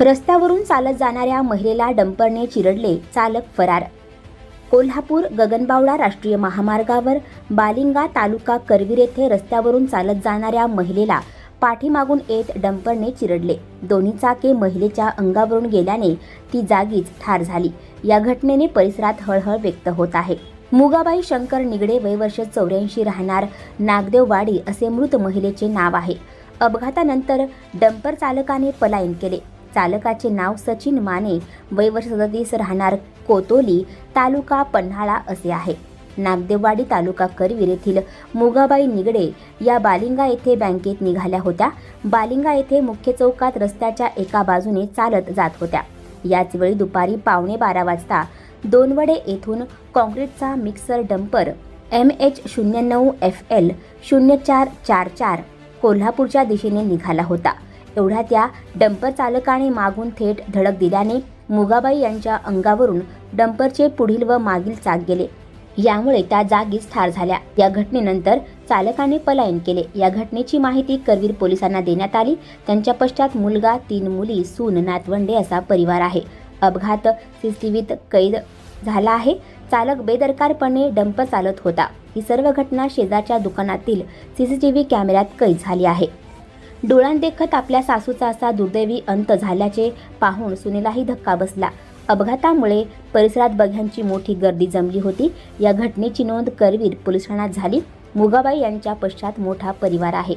रस्त्यावरून चालत जाणाऱ्या महिलेला डंपरने चिरडले चालक फरार. कोल्हापूर गगनबावडा राष्ट्रीय महामार्गावर बालिंगा तालुका करवीर येथे रस्त्यावरून चालत जाणाऱ्या महिलेला पाठीमागून येत डंपरने चिरडले. दोन्ही चाके महिलेच्या अंगावरून गेल्याने ती जागीच ठार झाली. या घटनेने परिसरात हळहळ व्यक्त होत आहे. मुगाबाई शंकर निगडे वयवर्ष चौऱ्याऐंशी राहणार नागदेववाडी असे मृत महिलेचे नाव आहे. अपघातानंतर डंपर चालकाने पलायन केले. चालकाचे नाव सचिन माने वय वर्ष सदतीस राहणार कोतोली तालुका पन्हाळा असे आहे. नागदेववाडी तालुका करवीर येथील मुगाबाई निगडे या बालिंगा येथे बँकेत निघाल्या होत्या. बालिंगा येथे मुख्य चौकात रस्त्याच्या एका बाजूने चालत जात होत्या. याचवेळी दुपारी पावणे बारा वाजता दोनवडे येथून काँक्रीटचा मिक्सर डंपर एम एच शून्य नऊ एफ एल शून्य चार चार चार कोल्हापूरच्या दिशेने निघाला होता. एवढ्या त्या डंपर चालकाने मागून थेट धडक दिल्याने मुगाबाई यांच्या अंगावरून डंपरचे पुढील व मागील चाक गेले. यामुळे त्या जागीच ठार झाल्या. या घटनेनंतर चालकाने पलायन केले. या घटनेची माहिती करवीर पोलिसांना देण्यात आली. त्यांच्या पश्चात मुलगा तीन मुली सून नातवंडे असा परिवार आहे. अपघात सीसीटीव्हीत कैद झाला आहे. चालक बेदरकारपणे डंप चालत होता. ही सर्व घटना शेजारच्या दुकानातील सीसीटीव्ही कॅमेऱ्यात कैद झाली आहे. डोळ्यांदेखत आपल्या सासूचा असा दुर्दैवी अंत झाल्याचे पाहून सुनेलाही धक्का बसला. अपघातामुळे परिसरात बघ्यांची मोठी गर्दी जमली होती. या घटनेची नोंद करवीर पोलीस ठाण्यात झाली. मुगाबाई यांच्या पश्चात मोठा परिवार आहे.